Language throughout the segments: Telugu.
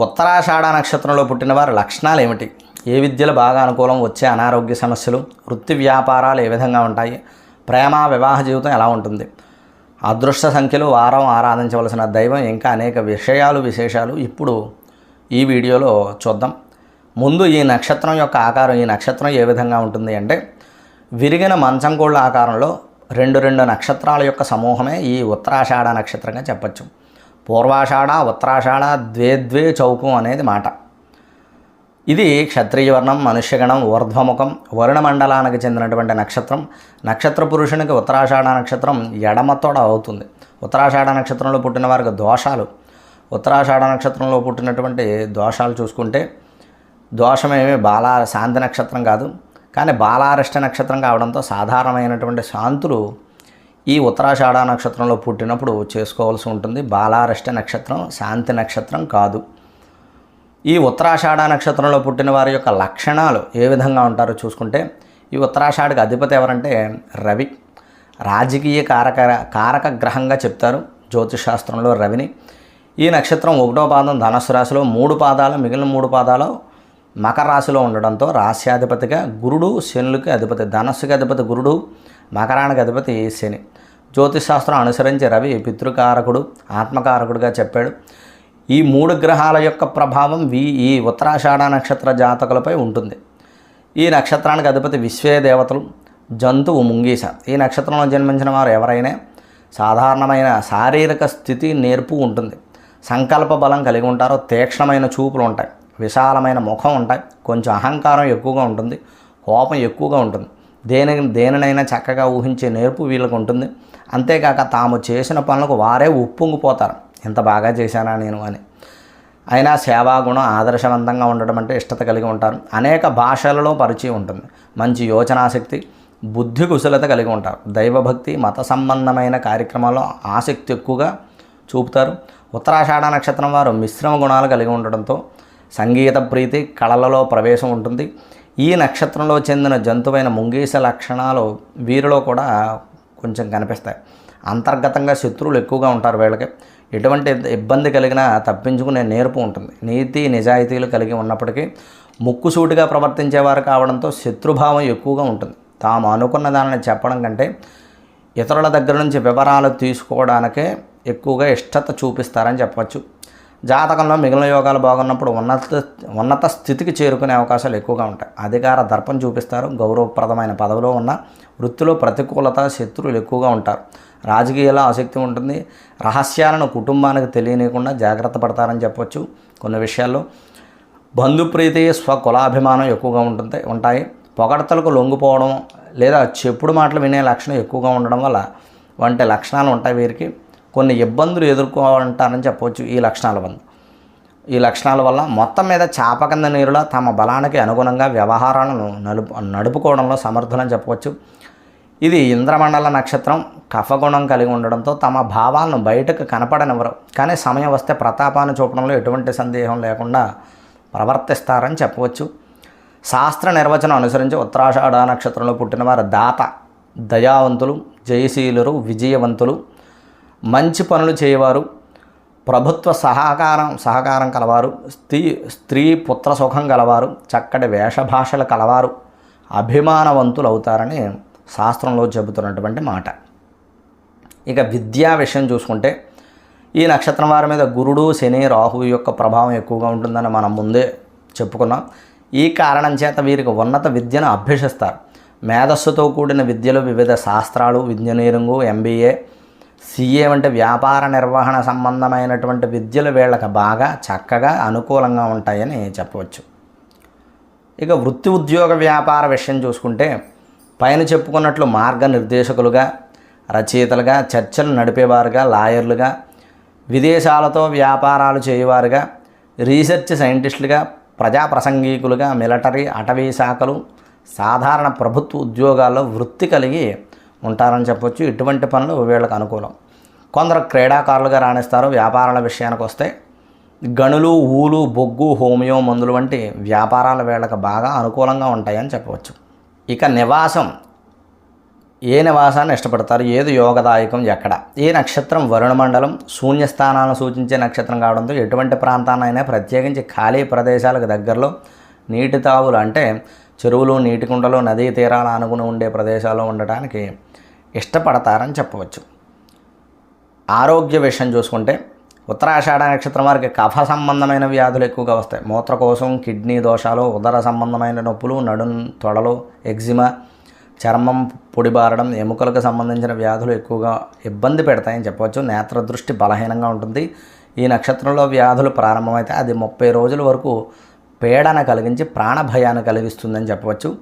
ఉత్తరాషాఢ నక్షత్రంలో పుట్టిన వారి లక్షణాలు ఏమిటి? ఏ విద్యలు బాగా అనుకూలం? వచ్చే అనారోగ్య సమస్యలు వృత్తి వ్యాపారాలు ఏ విధంగా ఉంటాయి? ప్రేమ వివాహ జీవితం ఎలా ఉంటుంది? అదృష్ట సంఖ్యలు వారం ఆరాధించవలసిన దైవం ఇంకా అనేక విషయాలు విశేషాలు ఇప్పుడు ఈ వీడియోలో చూద్దాం. ముందు ఈ నక్షత్రం యొక్క ఆకారం ఈ నక్షత్రం ఏ విధంగా ఉంటుంది అంటే విరిగిన మంచం కోళ్ళ ఆకారంలో రెండు రెండు నక్షత్రాల యొక్క సమూహమే ఈ ఉత్తరాషాఢ నక్షత్రంగా చెప్పచ్చు. పూర్వాషాఢ ఉత్తరాషాఢ ద్వే ద్వే చౌకం అనేది మాట. ఇది క్షత్రియ వర్ణం మనుష్యగణం ఊర్ధ్వముఖం వరుణమండలానికి చెందినటువంటి నక్షత్రం. నక్షత్ర పురుషునికి ఉత్తరాషాఢ నక్షత్రం ఎడమతోడ అవుతుంది. ఉత్తరాషాఢ నక్షత్రంలో పుట్టిన వారికి దోషాలు. ఉత్తరాషాఢ నక్షత్రంలో పుట్టినటువంటి దోషాలు చూసుకుంటే దోషమేమి బాలా శాంతి నక్షత్రం కాదు. కానీ బాలారిష్ట నక్షత్రం కావడంతో సాధారణమైనటువంటి శాంతులు ఈ ఉత్తరాషాఢ నక్షత్రంలో పుట్టినప్పుడు చేసుకోవాల్సి ఉంటుంది. బాలారష్ట నక్షత్రం శాంతి నక్షత్రం కాదు. ఈ ఉత్తరాషాఢ నక్షత్రంలో పుట్టిన వారి యొక్క లక్షణాలు ఏ విధంగా ఉంటారో చూసుకుంటే ఈ ఉత్తరాషాఢకి అధిపతి ఎవరంటే రవి. రాజకీయ కారక కారక గ్రహంగా చెప్తారు జ్యోతిషాస్త్రంలో రవిని. ఈ నక్షత్రం ఒకటో పాదం ధనస్సు రాశిలో మూడు పాదాలు మిగిలిన మూడు పాదాలు మకర రాశిలో ఉండడంతో రాశ్యాధిపతిగా గురుడు శనులకి అధిపతి ధనస్సుకి అధిపతి గురుడు మకరానికి అధిపతి శని. జ్యోతిశాస్త్రం అనుసరించి రవి పితృకారకుడు ఆత్మకారకుడుగా చెప్పాడు. ఈ మూడు గ్రహాల యొక్క ప్రభావం వి ఈ ఉత్తరాషాఢ నక్షత్ర జాతకులపై ఉంటుంది. ఈ నక్షత్రానికి అధిపతి విశ్వే దేవతలు జంతువు ముంగీస. ఈ నక్షత్రంలో జన్మించిన వారు ఎవరైనా సాధారణమైన శారీరక స్థితి నేర్పు ఉంటుంది. సంకల్ప బలం కలిగి ఉంటారు తీక్షణమైన చూపులు ఉంటాయి విశాలమైన ముఖం ఉంటాయి కొంచెం అహంకారం ఎక్కువగా ఉంటుంది కోపం ఎక్కువగా ఉంటుంది. దేని దేనినైనా చక్కగా ఊహించే నేర్పు వీళ్ళకు ఉంటుంది. అంతేకాక తాము చేసిన పనులకు వారే ఉప్పొంగిపోతారు. ఎంత బాగా చేశానా నేను? అని. అయినా సేవాగుణం ఆదర్శవంతంగా ఉండడం అంటే ఇష్టత కలిగి ఉంటారు. అనేక భాషలలో పరిచయం ఉంటుంది. మంచి యోచనాశక్తి బుద్ధి కుశలత కలిగి ఉంటారు. దైవభక్తి మత సంబంధమైన కార్యక్రమాల్లో ఆసక్తి ఎక్కువగా చూపుతారు. ఉత్తరాషాఢ నక్షత్రం వారు మిశ్రమ గుణాలు కలిగి ఉండడంతో సంగీత ప్రీతి కళలలో ప్రవేశం ఉంటుంది. ఈ నక్షత్రంలో చెందిన జంతువైన ముంగీస లక్షణాలు వీరిలో కూడా కొంచెం కనిపిస్తాయి. అంతర్గతంగా శత్రువులు ఎక్కువగా ఉంటారు వీళ్ళకి. ఎటువంటి ఇబ్బంది కలిగినా తప్పించుకునే నేర్పు ఉంటుంది. నీతి నిజాయితీలు కలిగి ఉన్నప్పటికీ ముక్కుసూటిగా ప్రవర్తించేవారు కావడంతో శత్రుభావం ఎక్కువగా ఉంటుంది. తాము అనుకున్న దానిని చెప్పడం కంటే ఇతరుల దగ్గర నుంచి వివరాలు తీసుకోవడానికే ఎక్కువగా ఇష్టత చూపిస్తారని చెప్పవచ్చు. జాతకంలో మిగిలిన యోగాలు బాగున్నప్పుడు ఉన్నత ఉన్నత స్థితికి చేరుకునే అవకాశాలు ఎక్కువగా ఉంటాయి. అధికార దర్పం చూపిస్తారు. గౌరవప్రదమైన పదవిలో ఉన్న వృత్తిలో ప్రతికూలత శత్రువులు ఎక్కువగా ఉంటారు. రాజకీయాల ఆసక్తి ఉంటుంది. రహస్యాలను కుటుంబానికి తెలియనియకుండా జాగ్రత్త పడతారని చెప్పవచ్చు కొన్ని విషయాల్లో. బంధుప్రీతి స్వకులాభిమానం ఎక్కువగా ఉంటుంది ఉంటాయి. పొగడతలకు లొంగిపోవడం లేదా చెప్పుడు మాటలు వినే లక్షణం ఎక్కువగా ఉండడం వల్ల వంటి లక్షణాలు ఉంటాయి వీరికి. కొన్ని ఇబ్బందులు ఎదుర్కొంటారని చెప్పవచ్చు ఈ లక్షణాల వల్ల. ఈ లక్షణాల వల్ల మొత్తం మీద చాప కింద నీరులో తమ బలానికి అనుగుణంగా వ్యవహారాలను నడుపు నడుపుకోవడంలో సమర్థులని చెప్పవచ్చు ఇది ఇంద్రమండల నక్షత్రం కఫగుణం కలిగి ఉండడంతో తమ భావాలను బయటకు కనపడనివ్వరు. కానీ సమయం వస్తే ప్రతాపాన్ని చూపడంలో ఎటువంటి సందేహం లేకుండా ప్రవర్తిస్తారని చెప్పవచ్చు. శాస్త్ర నిర్వచనం అనుసరించి ఉత్తరాషాఢ నక్షత్రంలో పుట్టిన వారు దాత దయావంతులు జయశీలురు విజయవంతులు. మంచి పనులు చేయవారు ప్రభుత్వ సహకారం సహకారం కలవారు స్త్రీ స్త్రీ పుత్ర సుఖం కలవారు చక్కటి వేషభాషలు కలవారు అభిమానవంతులు అవుతారని శాస్త్రంలో చెబుతున్నటువంటి మాట. ఇక విద్యా విషయం చూసుకుంటే ఈ నక్షత్రం వారి మీద గురుడు శని రాహు యొక్క ప్రభావం ఎక్కువగా ఉంటుందని మనం ముందే చెప్పుకున్నాం. ఈ కారణం చేత వీరికి ఉన్నత విద్యను అభ్యసిస్తారు. మేధస్సుతో కూడిన విద్యలు వివిధ శాస్త్రాలు ఇంజనీరింగు ఎంబీఏ సిఏ వంటి వ్యాపార నిర్వహణ సంబంధమైనటువంటి విద్యలు వీళ్ళకి బాగా చక్కగా అనుకూలంగా ఉంటాయని చెప్పవచ్చు. ఇక వృత్తి ఉద్యోగ వ్యాపార విషయం చూసుకుంటే పైన చెప్పుకున్నట్లు మార్గనిర్దేశకులుగా రచయితలుగా చర్చలు నడిపేవారుగా లాయర్లుగా విదేశాలతో వ్యాపారాలు చేయవారుగా రీసెర్చ్ సైంటిస్టులుగా ప్రజా ప్రసంగీకులుగా మిలిటరీ అటవీ శాఖలు సాధారణ ప్రభుత్వ ఉద్యోగాల్లో వృత్తి కలిగి ఉంటారని చెప్పొచ్చు ఇటువంటి పనులు వీళ్ళకి అనుకూలం. కొందరు క్రీడాకారులుగా రాణిస్తారు. వ్యాపారాల విషయానికి వస్తే గనులు ఊలు బొగ్గు హోమియో మందులు వంటి వ్యాపారాల వేళకు బాగా అనుకూలంగా ఉంటాయని చెప్పవచ్చు. ఇక నివాసం. ఏ నివాసాన్ని ఇష్టపడతారు? ఏది యోగదాయకం? ఎక్కడ? ఏ నక్షత్రం వరుణ మండలం. శూన్యస్థానాలను సూచించే నక్షత్రం కావడంతో ఎటువంటి ప్రాంతాన్నైనా ప్రత్యేకించి ఖాళీ ప్రదేశాలకు దగ్గరలో నీటి తావులు అంటే చెరువులు నీటి కుండలు నదీ తీరాలు ఆనుకుని ఉండే ప్రదేశాల్లో ఉండటానికి ఇష్టపడతారని చెప్పవచ్చు. ఆరోగ్య విషయం చూసుకుంటే ఉత్తరాషాఢ నక్షత్రం వారికి కఫ సంబంధమైన వ్యాధులు ఎక్కువగా వస్తాయి. మూత్రకోశం కిడ్నీ దోషాలు ఉదర సంబంధమైన నొప్పులు నడుం తొడలు ఎగ్జిమా చర్మం పొడిబారడం ఎముకలకు సంబంధించిన వ్యాధులు ఎక్కువగా ఇబ్బంది పెడతాయని చెప్పవచ్చు. నేత్ర దృష్టి బలహీనంగా ఉంటుంది. ఈ నక్షత్రంలో వ్యాధులు ప్రారంభమైతే అది ముప్పై రోజుల వరకు పీడన కలిగించి ప్రాణభయాన్ని కలిగిస్తుందని చెప్పవచ్చు.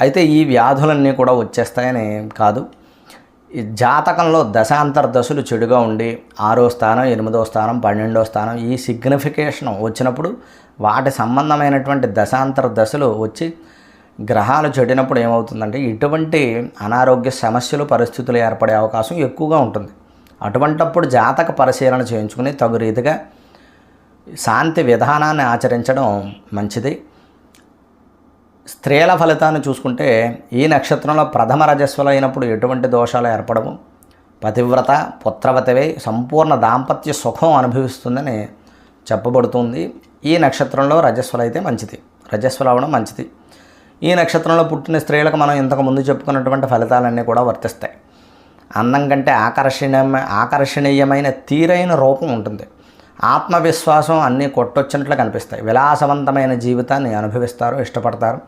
అయితే ఈ వ్యాధులన్నీ కూడా వచ్చేస్తాయని కాదు. జాతకంలో దశాంతర దశలు చెడుగా ఉండి ఆరో స్థానం ఎనిమిదో స్థానం పన్నెండో స్థానం ఈ సిగ్నిఫికేషన్ వచ్చినప్పుడు వాటి సంబంధమైనటువంటి దశాంతర దశలు వచ్చి గ్రహాలు చెడినప్పుడు ఏమవుతుందంటే ఇటువంటి అనారోగ్య సమస్యలు పరిస్థితులు ఏర్పడే అవకాశం ఎక్కువగా ఉంటుంది. అటువంటప్పుడు జాతక పరిశీలన చేయించుకుని తగు రీతిగా శాంతి విధానాన్ని ఆచరించడం మంచిది. స్త్రీల ఫలితాన్ని చూసుకుంటే ఈ నక్షత్రంలో ప్రథమ రజస్వలు అయినప్పుడు ఎటువంటి దోషాలు ఏర్పడవు. పతివ్రత పుత్రవతవై సంపూర్ణ దాంపత్య సుఖం అనుభవిస్తుందని చెప్పబడుతుంది. ఈ నక్షత్రంలో రజస్వలు అయితే మంచిది. రజస్వలు అవడం మంచిది. ఈ నక్షత్రంలో పుట్టిన స్త్రీలకు మనం ఇంతకు ముందు చెప్పుకున్నటువంటి ఫలితాలన్నీ కూడా వర్తిస్తాయి. అందం కంటే ఆకర్షణీయమైన ఆకర్షణీయమైన తీరైన రూపం ఉంటుంది. ఆత్మవిశ్వాసం అన్నీ కొట్టొచ్చినట్లు కనిపిస్తాయి. విలాసవంతమైన జీవితాన్ని అనుభవిస్తారు ఇష్టపడతారు.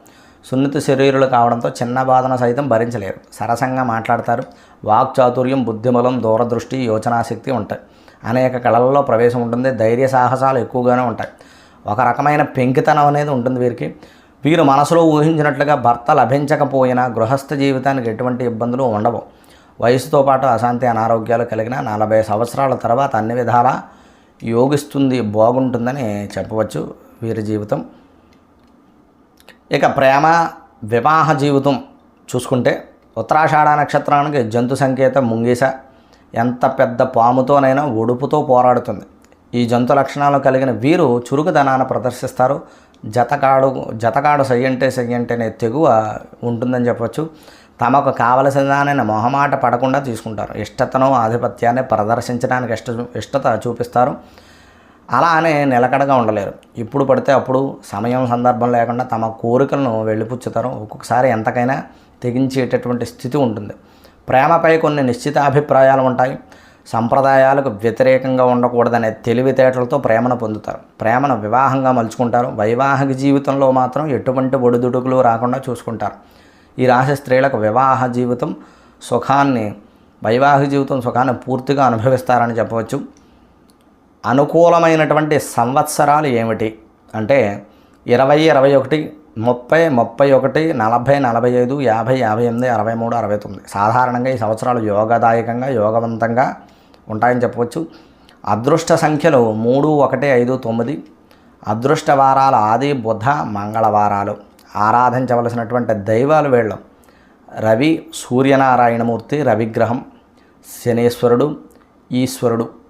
సున్నిత శరీరులు కావడంతో చిన్న బాధన సైతం భరించలేరు. సరసంగా మాట్లాడతారు. వాక్చాతుర్యం బుద్ధిమలం దూరదృష్టి యోచనాశక్తి ఉంటాయి. అనేక కళల్లో ప్రవేశం ఉంటుంది. ధైర్య సాహసాలు ఎక్కువగానే ఉంటాయి. ఒక రకమైన పెంకితనం అనేది ఉంటుంది వీరికి. వీరు మనసులో ఊహించినట్లుగా భర్త లభించకపోయినా గృహస్థ జీవితానికి ఎటువంటి ఇబ్బందులు ఉండవు. వయసుతో పాటు అశాంతి అనారోగ్యాలు కలిగిన నలభై సంవత్సరాల తర్వాత అన్ని విధాలా యోగిస్తుంది బాగుంటుందని చెప్పవచ్చు వీరి జీవితం. ఇక ప్రేమ వివాహ జీవితం చూసుకుంటే ఉత్తరాషాఢ నక్షత్రానికి జంతు సంకేతం ముంగీస ఎంత పెద్ద పాముతోనైనా ఒడుపుతో పోరాడుతుంది. ఈ జంతు లక్షణాలు కలిగిన వీరు చురుకుదనాన్ని ప్రదర్శిస్తారు. జతకాడు జతకాడు సయ్యంటే సయ్యంటే అనే తెగువ ఉంటుందని చెప్పవచ్చు. తమకు కావలసిన దానిని మొహమాట పడకుండా తీసుకుంటారు. ఇష్టతను ఆధిపత్యాన్ని ప్రదర్శించడానికి ఇష్ట ఇష్టత చూపిస్తారు. అలా అని నిలకడగా ఉండలేరు. ఇప్పుడు పడితే అప్పుడు సమయం సందర్భం లేకుండా తమ కోరికలను వెళ్ళిపుచ్చుతారు. ఒక్కొక్కసారి ఎంతకైనా తెగించేటటువంటి స్థితి ఉంటుంది. ప్రేమపై కొన్ని నిశ్చిత అభిప్రాయాలు ఉంటాయి. సంప్రదాయాలకు వ్యతిరేకంగా ఉండకూడదనే తెలివితేటలతో ప్రేమను పొందుతారు. ప్రేమను వివాహంగా మలుచుకుంటారు. వైవాహిక జీవితంలో మాత్రం ఎటువంటి ఒడిదుడుకులు రాకుండా చూసుకుంటారు. ఈ రాశి స్త్రీలకు వివాహ జీవితం సుఖాన్ని వైవాహిక జీవితం సుఖాన్ని పూర్తిగా అనుభవిస్తారని చెప్పవచ్చు. అనుకూలమైనటువంటి సంవత్సరాలు ఏమిటి? అంటే ఇరవై ఇరవై ఒకటి ముప్పై ముప్పై ఒకటి నలభై నలభై ఐదు యాభై యాభై ఎనిమిది అరవై మూడు అరవై తొమ్మిది. సాధారణంగా ఈ సంవత్సరాలు యోగదాయకంగా యోగవంతంగా ఉంటాయని చెప్పవచ్చు. అదృష్ట సంఖ్యలు మూడు ఒకటి ఐదు తొమ్మిది. అదృష్ట వారాలు ఆది బుధ మంగళవారాలు. ఆరాధించవలసినటువంటి దైవాలు వీళ్ళం. రవి సూర్యనారాయణమూర్తి రవిగ్రహం శనేశ్వరుడు ఈశ్వరుడు.